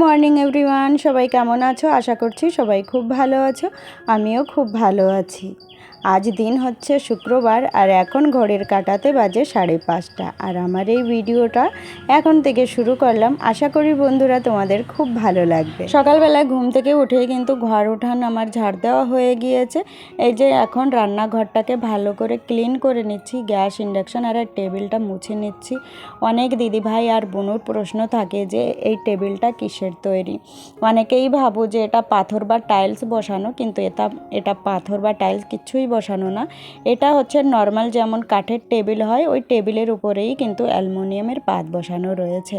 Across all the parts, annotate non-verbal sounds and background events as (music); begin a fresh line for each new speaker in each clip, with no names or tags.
Morning, everyone. সবাই কেমন আছো? আশা করছি সবাই খুব ভালো আছো। আমিও খুব ভালো আছি। আজ দিন হচ্ছে শুক্রবার আর এখন ঘড়ির কাটাতে বাজে সাড়ে পাঁচটা। আর আমার এই ভিডিওটা এখন থেকে শুরু করলাম। আশা করি বন্ধুরা তোমাদের খুব ভালো লাগবে। সকালবেলা ঘুম থেকে উঠেই কিন্তু ঘর উঠান আমার ঝাড় দেওয়া হয়ে গিয়েছে। এই যে এখন রান্নাঘরটাকে ভালো করে ক্লিন করে নিচ্ছি, গ্যাস ইন্ডাকশন আর টেবিলটা মুছে নিচ্ছি। অনেক দিদিভাই আর বোনুর প্রশ্ন থাকে যে, এই টেবিলটা কিসের তৈরি? অনেকেই ভাবো যে, এটা পাথর বা টাইলস বসানো। কিন্তু এটা এটা পাথর বা টাইলস কিছুই বসানো না। এটা হচ্ছে নর্মাল যেমন কাঠের টেবিল হয়, ওই টেবিলের উপরেই কিন্তু অ্যালমোনিয়ামের পাত বসানো রয়েছে।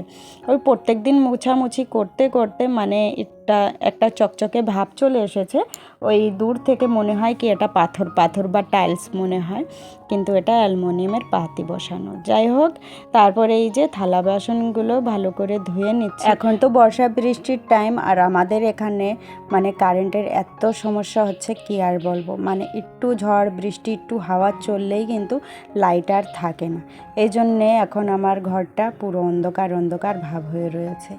ওই প্রত্যেক দিন মুছামুছি করতে করতে মানে একটা একটা চকচকে ভাব চলে এসেছে। ওই দূর থেকে মনে হয় কি এটা পাথর পাথর বা টাইলস মনে হয়, কিন্তু এটা অ্যালুমিনিয়ামের পাতি বসানো। যাই হোক, তারপরে এই যে থালা বাসনগুলো ভালো করে ধুয়ে নিচ্ছে। এখন তো বর্ষা বৃষ্টির টাইম আর আমাদের এখানে মানে কারেন্টের এত সমস্যা হচ্ছে, কি আর বলব? মানে একটু ঝড়, বৃষ্টি, একটু হাওয়া চললেই কিন্তু লাইট আর থাকে না। এই জন্যে এখন আমার ঘরটা পুরো অন্ধকার অন্ধকার ভাব হয়ে রয়েছে।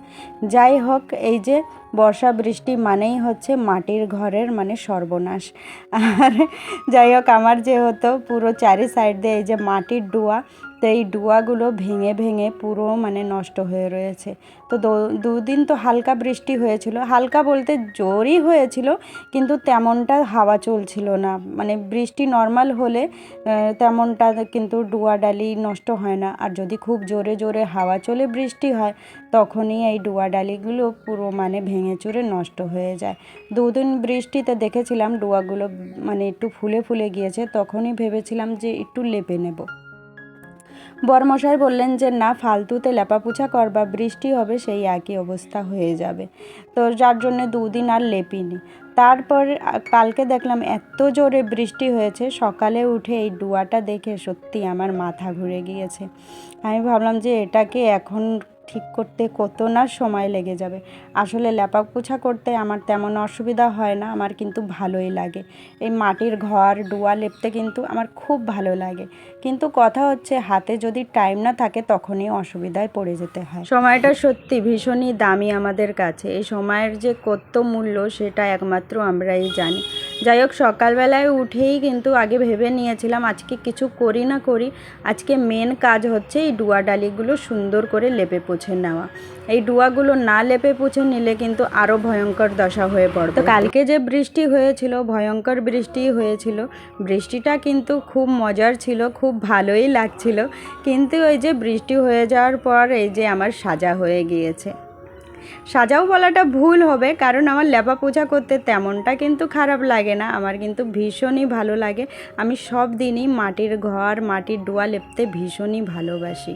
যাই হোক, এই যে বর্ষা বৃষ্টি মানেই হচ্ছে মাটির ঘরের মানে সর্বনাশ। আর যাই হোক, আমার যেহেতু পুরো চারি সাইড দিয়ে এই যে মাটির ডুয়া তো এই ডুয়াগুলো ভেঙে ভেঙে পুরো মানে নষ্ট হয়ে রয়েছে। তো দুদিন তো হালকা বৃষ্টি হয়েছিল। হালকা বলতে জোরই হয়েছিল, কিন্তু তেমনটা হাওয়া চলছিল না। মানে বৃষ্টি নর্মাল হলে তেমনটা কিন্তু ডুয়া ডালি নষ্ট হয় না। আর যদি খুব জোরে জোরে হাওয়া চলে বৃষ্টি হয়, তখনই এই ডুয়া ডালিগুলো পুরো মানে ভেঙে চুরে নষ্ট হয়ে যায়। দুদিন বৃষ্টিতে দেখেছিলাম ডুয়াগুলো মানে একটু ফুলে ফুলে গিয়েছে, তখনই ভেবেছিলাম যে একটু লেপে নেব। বরমশাই বললেন যে, না, ফালতুতে লেপাপুছা করবা বৃষ্টি হবে, সেই একই অবস্থা হয়ে যাবে। তো যার জন্য দুদিন আর লেপিনি। তারপর কালকে দেখলাম এত জোরে বৃষ্টি হয়েছে, সকালে উঠে এই ডুয়াটা দেখে সত্যি আমার মাথা ঘুরে গিয়েছে। আমি ভাবলাম যে এটাকে এখন ঠিক করতে কত না সময় লেগে যাবে। আসলে লেপা পোছা করতে আমার তেমন অসুবিধা হয় না, আমার কিন্তু ভালোই লাগে। এই মাটির ঘর ডুয়া লেপতে কিন্তু আমার খুব ভালো লাগে। কিন্তু কথা হচ্ছে হাতে যদি টাইম না থাকে তখনই অসুবিধায় পড়ে যেতে হয়। সময়টা সত্যি ভীষণই দামি আমাদের কাছে। এই সময়ের যে কত মূল্য সেটা একমাত্র আমরাই জানি। যাই হোক, সকালবেলায় উঠেই কিন্তু আগে ভেবে নিয়েছিলাম, আজকে কিছু করি না করি। আজকে মেন কাজ হচ্ছে এই ডুয়া ডালিগুলো সুন্দর করে লেপে পুছে নেওয়া। এই ডুয়াগুলো না লেপে পুছে নিলে কিন্তু আরও ভয়ঙ্কর দশা হয়ে পড়বে। তো কালকে যে বৃষ্টি হয়েছিল, ভয়ঙ্কর বৃষ্টি হয়েছিল, বৃষ্টিটা কিন্তু খুব মজার ছিল, খুব ভালোই লাগছিল। কিন্তু ওই যে বৃষ্টি হয়ে যাওয়ার পর এই যে আমার সাজা হয়ে গিয়েছে। সাজাও বলাটা ভুল হবে, কারণ আমার লেপা পূজা করতে তেমনটা কিন্তু খারাপ লাগে না। আমার কিন্তু ভীষণই ভালো লাগে। আমি সব দিনই মাটির ঘর, মাটির ডোয়া লেপতে ভীষণই ভালোবাসি।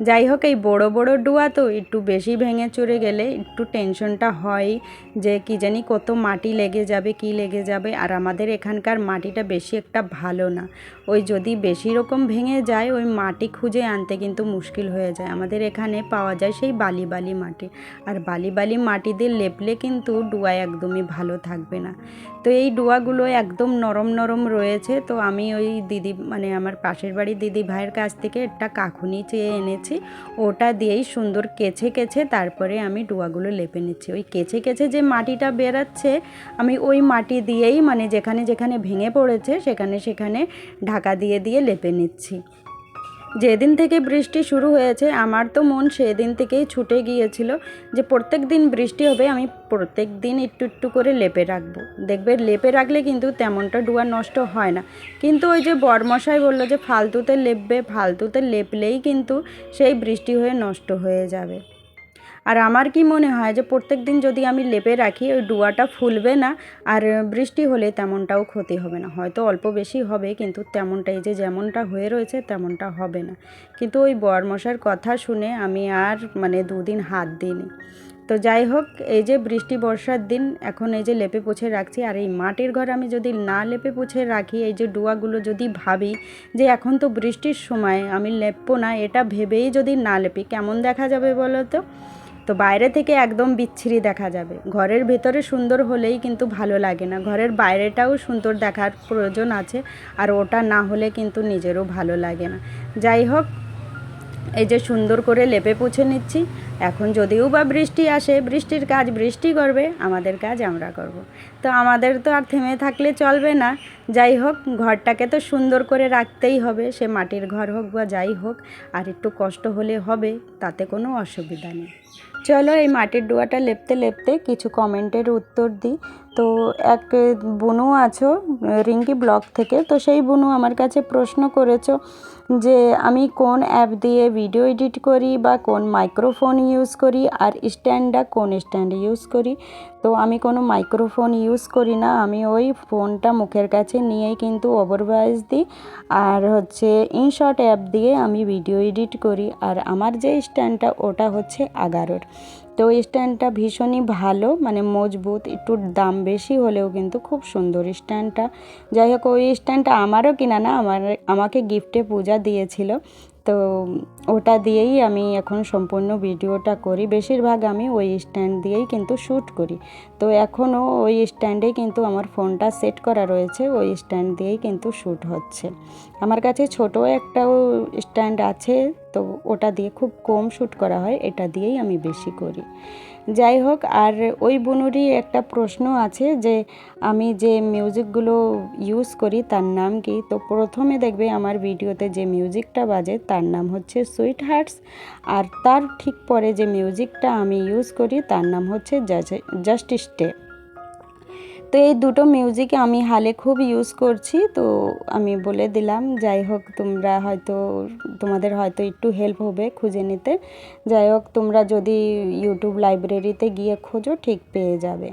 যাই হোক, এই বড় বড় ডুয়া তো একটু বেশি ভেঙে চড়ে গেলে একটু টেনশনটা হয় যে কি জানি কত মাটি লেগে যাবে, কি লেগে যাবে। আর আমাদের এখানকার মাটিটা বেশি একটা ভালো না। ওই যদি বেশি রকম ভেঙে যায়, ওই মাটি খুঁজে আনতে কিন্তু মুশকিল হয়ে যায়। আমাদের এখানে পাওয়া যায় সেই বালি বালি মাটি। আর বালি বালি মাটি দিয়ে লেপলে কিন্তু ডুয়া একদমই ভালো থাকবে না। তো এই ডুয়াগুলো একদম নরম নরম রয়েছে। তো আমি ওই দিদি মানে আমার পাশের বাড়ির দিদি ভাইয়ের কাছ থেকে একটা কাখুনি চেয়ে এনেছি। ওটা দিয়েই সুন্দর কেছে কেছে তারপরে আমি ডুয়াগুলো লেপে নিচ্ছি। ওই কেছে কেছে যে মাটিটা বেরাচ্ছে, আমি ওই মাটি দিয়েই মানে যেখানে যেখানে ভেঙে পড়েছে সেখানে সেখানে ঢাকা দিয়ে দিয়ে লেপে নিচ্ছি। যেদিন থেকে বৃষ্টি শুরু হয়েছে, আমার তো মন সেদিন থেকেই ছুটে গিয়েছিল যে প্রত্যেক দিন বৃষ্টি হবে, আমি প্রত্যেক দিন একটু একটু করে লেপে রাখব। দেখবে, লেপে রাখলে কিন্তু তেমনটা ডুয়া নষ্ট হয় না। কিন্তু ওই যে বরমশাই বলল যে, ফালতুতে লেপবে, ফালতুতে লেপলেই কিন্তু সেই বৃষ্টি হয়ে নষ্ট হয়ে যাবে। আর আমার কি মনে হয় যে প্রত্যেক দিন যদি আমি লেপে রাখি, ওই ডুয়াটা ফুলবে না। আর বৃষ্টি হলে তেমনটাও ক্ষতি হবে না। হয়তো অল্প বেশি হবে, কিন্তু তেমনটাই যে যেমনটা হয়ে রয়েছে, তেমনটা হবে না। কিন্তু ওই বরমশার কথা শুনে আমি আর মানে দুদিন হাত দিইনি। তো যাই হোক, এই যে বৃষ্টি বর্ষার দিন, এখন এই যে লেপে পুছে রাখছি। আর এই মাটির ঘর আমি যদি না লেপে পুছে রাখি, এই যে ডুয়াগুলো যদি ভাবি যে এখন তো বৃষ্টির সময়, আমি লেপবো না, এটা ভেবেই যদি না লেপি, কেমন দেখা যাবে বলো তো? তো বাইরে থেকে একদম বিচ্ছিরি দেখা যাবে। ঘরের ভেতরে সুন্দর হলেই কিন্তু ভালো লাগে না। ঘরের বাইরেটাও সুন্দর দেখার প্রয়োজন আছে আর ওটা না হলে কিন্তু নিজেরও ভালো লাগে না। যাই হোক, এই যে সুন্দর করে লেপে পুছে নিচ্ছি। এখন যদিও বা বৃষ্টি আসে, বৃষ্টির কাজ বৃষ্টি করবে, আমাদের কাজ আমরা করব। তো আমাদের তো আর থেমে থাকলে চলবে না। যাই হোক, ঘরটাকে তো সুন্দর করে রাখতেই হবে, সে মাটির ঘর হোক বা যাই হোক, আর একটু কষ্ট হলে হবে, তাতে কোনো অসুবিধা নেই। চলো এই মাটির ডোয়াটা লেপতে লেপতে কিছু কমেন্টের উত্তর দিই। তো এক বোনও আছো, রিঙ্কি ব্লগ থেকে, তো সেই বুনু আমার কাছে প্রশ্ন করেছ যে আমি কোন অ্যাপ দিয়ে ভিডিও এডিট করি বা কোন মাইক্রোফোন ইউজ করি আর স্ট্যান্ডটা কোন স্ট্যান্ড ইউজ করি। তো আমি কোনো মাইক্রোফোন ইউজ করি না, আমি ওই ফোনটা মুখের কাছে নিয়েই কিন্তু ওভারভয়েস দিই। আর হচ্ছে ইনশর্ট অ্যাপ দিয়ে আমি ভিডিও এডিট করি। আর আমার যে স্ট্যান্ডটা, ওটা হচ্ছে আগারোর তো ওই স্ট্যান্ডটা ভীষণই ভালো মানে মজবুত, একটু দাম বেশি হলেও কিন্তু খুব সুন্দর স্ট্যান্ডটা। যাই হোক, ওই স্ট্যান্ডটা আমারও কিনা না, আমার, আমাকে গিফটে পূজা দিয়েছিল। তো ওটা দিয়েই আমি এখন সম্পূর্ণ ভিডিওটা করি। বেশিরভাগ আমি ওই স্ট্যান্ড দিয়েই কিন্তু শ্যুট করি। তো এখনও ওই স্ট্যান্ডে কিন্তু আমার ফোনটা সেট করা রয়েছে, ওই স্ট্যান্ড দিয়েই কিন্তু শ্যুট হচ্ছে। আমার কাছে ছোটো একটাও স্ট্যান্ড আছে তো ওটা দিয়ে খুব কম শ্যুট করা হয়, এটা দিয়েই আমি বেশি করি। যাই হোক, আর ওই বুনুরই একটা প্রশ্ন আছে যে, আমি যে মিউজিকগুলো ইউজ করি তার নাম কি? তো প্রথমে দেখবে আমার ভিডিওতে যে মিউজিকটা বাজে তার নাম হচ্ছে সুইট হার্টস আর তার ঠিক পরে যে মিউজিকটা আমি ইউজ করি তার নাম হচ্ছে জাস্ট স্টে তো এই দুটো মিউজিক আমি হালে খুব ইউজ করছি। তো আমি বলে দিলাম, যাই হোক তোমরা হয়তো, তোমাদের হয়তো একটু হেল্প হবে খুঁজে নিতে। যাই হোক তোমরা যদি ইউটিউব লাইব্রেরিতে গিয়ে খোঁজো, ঠিক পেয়ে যাবে।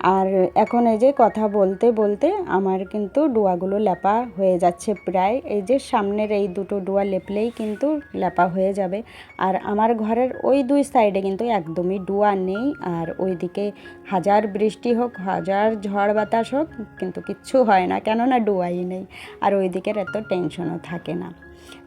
আর এখন এই যে কথা বলতে বলতে আমার কিন্তু ডোয়াগুলো লেপা হয়ে যাচ্ছে প্রায়। এই যে সামনের এই দুটো ডোয়া লেপলেই কিন্তু লেপা হয়ে যাবে। আর আমার ঘরের ওই দুই সাইডে কিন্তু একদমই ডোয়া নেই। আর ওইদিকে হাজার বৃষ্টি হোক, হাজার ঝড় বাতাস হোক, কিন্তু কিচ্ছু হয় না। কেননা ডোয়াই নেই। আর ওই দিকের এত টেনশনও থাকে না।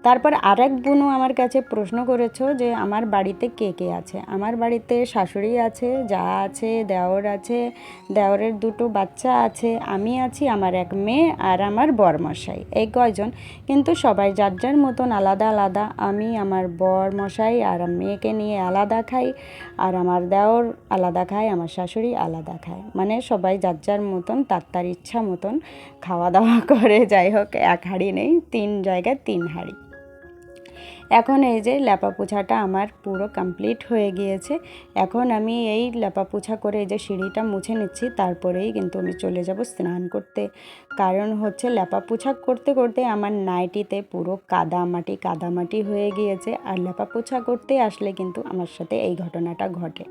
তারপর আরেক বুনু আমার কাছে প্রশ্ন করেছ যে আমার বাড়িতে কে কে আছে? আমার বাড়িতে শাশুড়ি আছে, যা আছে, দেওর আছে, দেওরের দুটো বাচ্চা আছে, আমি আছি আমার এক মেয়ে আর আমার বরমশাই। এই কয়জন? কিন্তু সবাই যার যার মতন আলাদা আলাদা। আমি আমার বরমশাই আর মেয়েকে নিয়ে আলাদা খাই আর আমার দেওর আলাদা খায়, আমার শাশুড়ি আলাদা খায়। মানে সবাই যার যার মতন, তার তার ইচ্ছা মতন খাওয়া দাওয়া করে। যাই হোক, এক হাঁড়ি নেই, তিন জায়গায় তিন হাঁড়ি। এখন এই যে লেপা পোছাটা আমার পুরো কমপ্লিট হয়ে গিয়েছে। এখন আমি এই লেপা পোছা করে এই যে সিঁড়িটা মুছে নিচ্ছি, তারপরেই কিন্তু আমি চলে যাব স্নান করতে। কারণ হচ্ছে লেপা পোছা করতে করতে আমার নাইটিতে পুরো কাদা মাটি কাদা মাটি হয়ে গিয়েছে। আর লেপা পোছা করতে আসলে কিন্তু আমার সাথে এই ঘটনাটা ঘটে।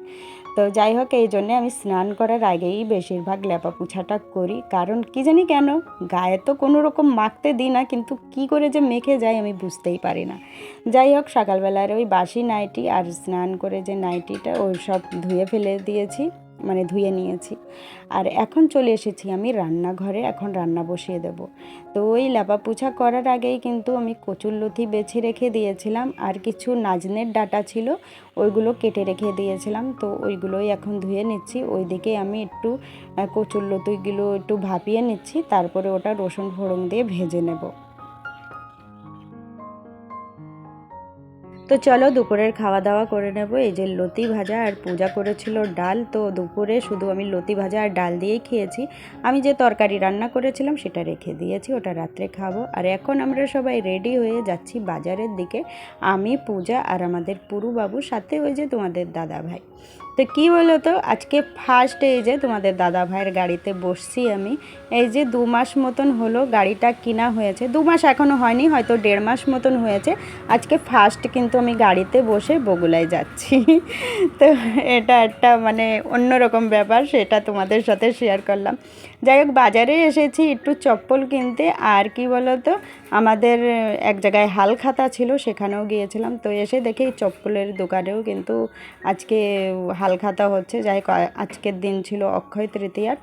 তো যাই হোক, এই জন্যে আমি স্নান করার আগেই বেশিরভাগ লেপা পোছাটা করি। কারণ কি জানি কেন, গায়ে তো কোনো রকম মাখতে দিই না, কিন্তু কি করে যে মেখে যায় আমি বুঝতেই পারি না। যাই হোক, সকালবেলার ওই বাসি নাইটি আর স্নান করে যে নাইটিটা ওই সব ধুয়ে ফেলে দিয়েছি মানে ধুয়ে নিয়েছি। আর এখন চলে এসেছি আমি রান্নাঘরে, এখন রান্না বসিয়ে দেব। তো ওই লেপা করার আগেই কিন্তু আমি কচুর লথি বেছে রেখে দিয়েছিলাম, আর কিছু নাজনের ডাটা ছিল, ওইগুলো কেটে রেখে দিয়েছিলাম। তো ওইগুলোই এখন ধুয়ে নিচ্ছি। ওইদিকে আমি একটু কচুর লতিগুলো একটু ভাপিয়ে নিচ্ছি, তারপরে ওটা রসুন ফোড়ন দিয়ে ভেজে নেব। তো চলো দুপুরের খাওয়া দাওয়া করে নেব। এই যে লতি ভাজা আর পূজা করেছিল ডাল, তো দুপুরে শুধু আমি লতি ভাজা আর ডাল দিয়েই খেয়েছি। আমি যে তরকারি রান্না করেছিলাম সেটা রেখে দিয়েছি, ওটা রাত্রে খাব। আর এখন আমরা সবাই রেডি হয়ে যাচ্ছি বাজারের দিকে। আমি, পূজা আর আমাদের পুরুবাবু, সাথে ওই যে তোমাদের দাদা ভাই তো কী বলো তো আজকে ফার্স্ট এই যে তোমাদের দাদা ভাইয়ের গাড়িতে বসছি আমি, এই যে দু মাস মতন হলো গাড়িটা কিনা হয়েছে, দু মাস এখনও হয়নি, হয়তো দেড় মাস মতন হয়েছে, আজকে ফার্স্ট কিন্তু আমি গাড়িতে বসে বগুলায় যাচ্ছি। (laughs) তো এটা একটা মানে অন্যরকম ব্যাপার, সেটা তোমাদের সাথে শেয়ার করলাম। যাই হোক, বাজারে এসেছি একটু চপ্পল কিনতে। আর কি বলতো, আমাদের এক জায়গায় হাল খাতা ছিল, সেখানেও গিয়েছিলাম। তো এসে দেখি চপ্পলের দোকানেও কিন্তু আজকে হাল খাতা হচ্ছে। যাই হোক আজকের দিন ছিল অক্ষয় তৃতীয়ার।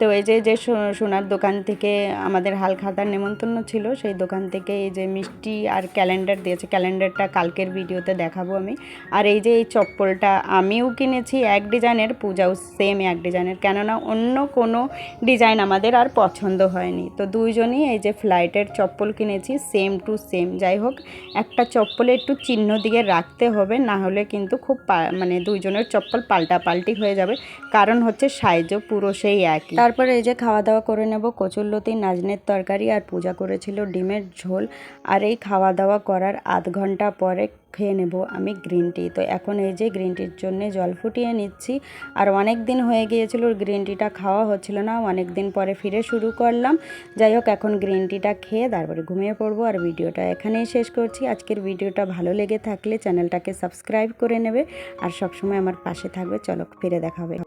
তো এই যে যে সোনার দোকান থেকে আমাদের হালখাতার নেমন্তন্ন ছিল, সেই দোকান থেকে এই যে মিষ্টি আর ক্যালেন্ডার দিয়েছে। ক্যালেন্ডারটা কালকের ভিডিওতে দেখাবো আমি। আর এই যে এই চপ্পলটা আমিও কিনেছি এক ডিজাইনের, পূজাও সেম এক ডিজাইনের। কেননা অন্য কোনো ডিজাইন আমাদের আর পছন্দ হয়নি। তো দুইজনই এই যে ফ্লাইটের চপ্পল কিনেছি সেম টু সেম যাই হোক, একটা চপ্পলে একটু চিহ্ন দিয়ে রাখতে হবে, না হলে কিন্তু খুব মানে দুইজনের চপ্পল পাল্টাপাল্টি হয়ে যাবে। কারণ হচ্ছে সাইজও পুরো সেই একই। তারপরে এই যে খাওয়া দাওয়া করে নেব, কচুরলতি, নাজনের তরকারি আর পূজা করেছিল ডিমের ঝোল। আর এই খাওয়া দাওয়া করার আধ ঘণ্টা পরে খেয়ে নেব আমি গ্রিন টি। তো এখন এই যে গ্রিন টির জন্য জল ফুটিয়ে নিচ্ছি। আর অনেক দিন হয়ে গিয়েছিল গ্রিন টিটা খাওয়া হচ্ছিল না। অনেক দিন পরে ফিরে শুরু করলাম। যাই হোক, এখন গ্রিন টিটা খেয়ে তারপরে ঘুমিয়ে পড়ব। আর ভিডিওটা এখানেই শেষ করছি। আজকের ভিডিওটা ভালো লেগে থাকলে চ্যানেলটাকে সাবস্ক্রাইব করে নেবে। আর সবসময় আমার পাশে থাকবে। চলো, ফিরে দেখাবে